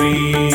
We.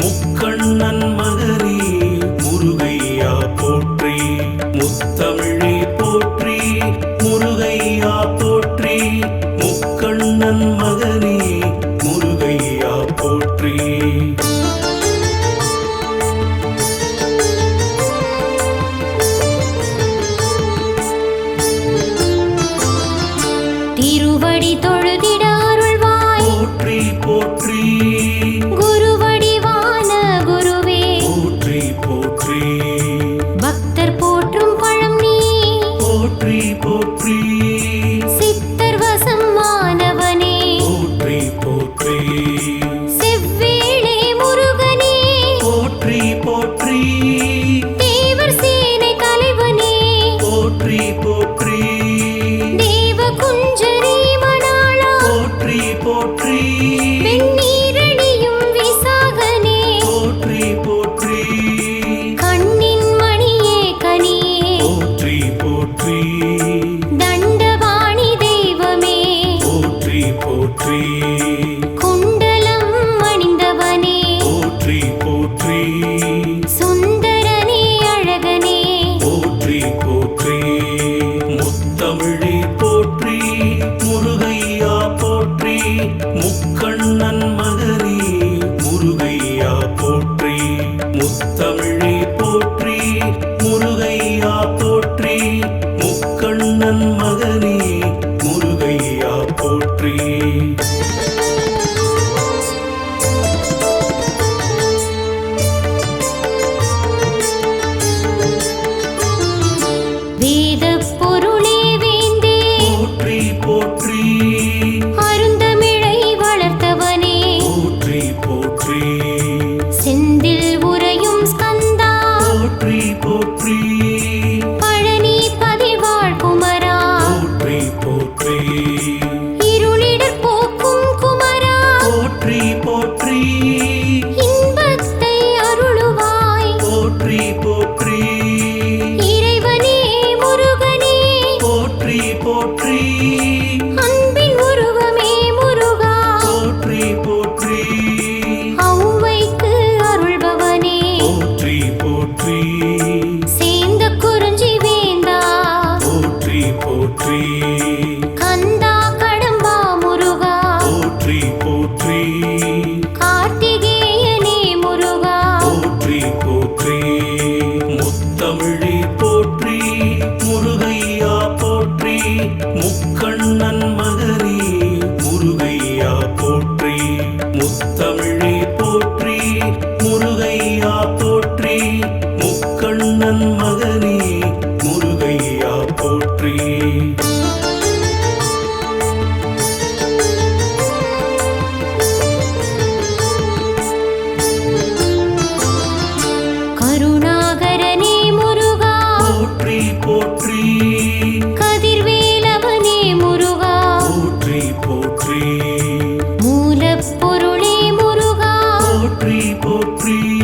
முக்கண்ணன் மகரி முருகையா போற்றி முத்தமிழி போற்றி முருகையா போற்றி முக்கண்ணன் மகனே முருகையா போற்றி. Please.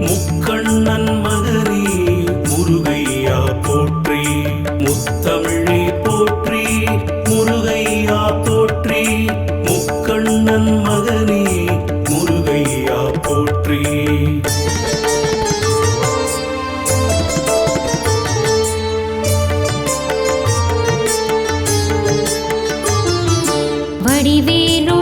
முக்கண்ணன் மகனே முருகையா போற்றி. முத்தமிழே போற்றி முருகையா போற்றி. முக்கண்ணன் மகனே முருகையா போற்றி. வடிவேலு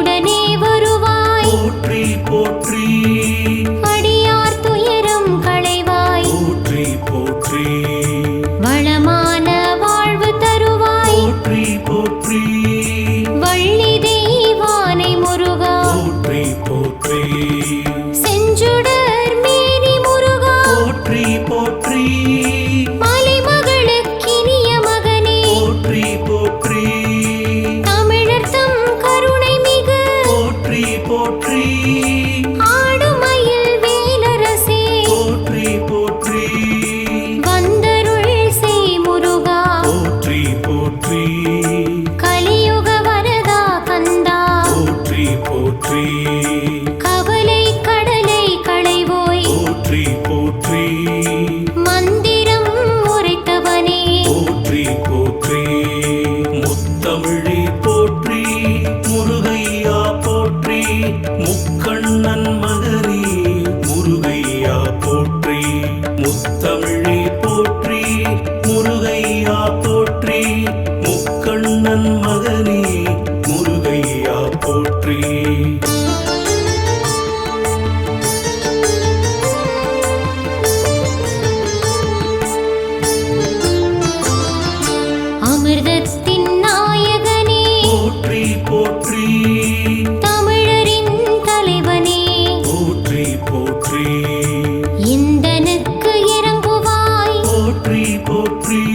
போற்றி போற்றி.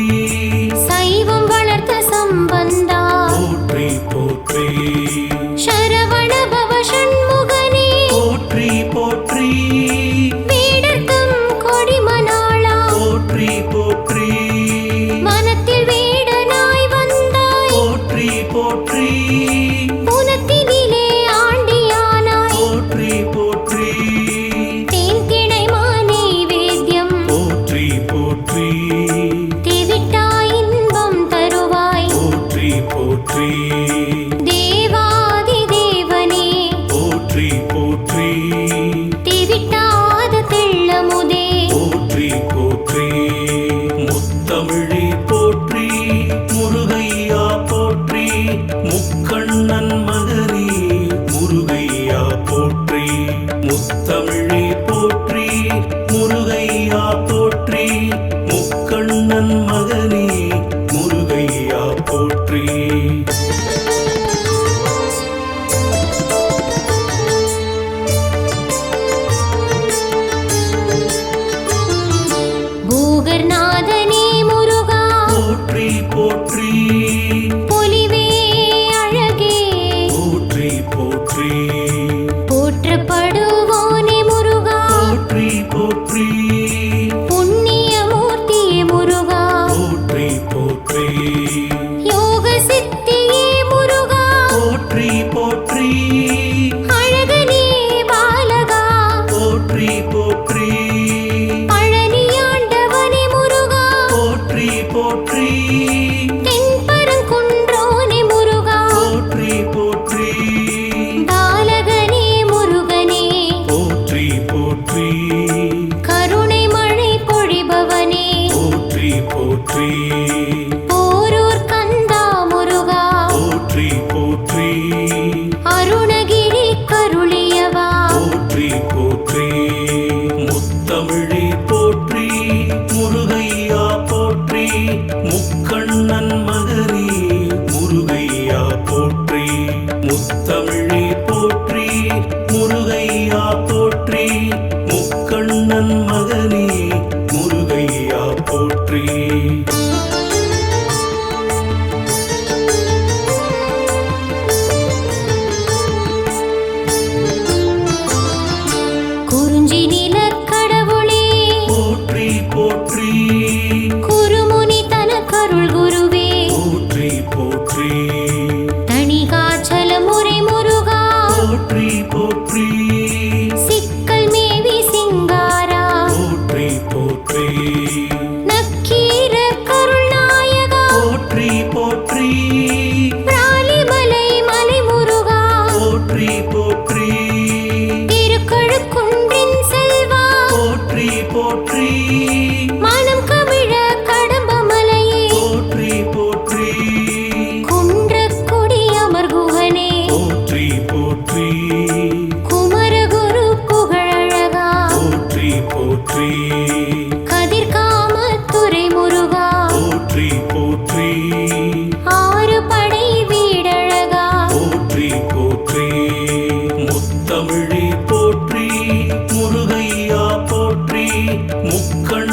போற்றி முக்கண்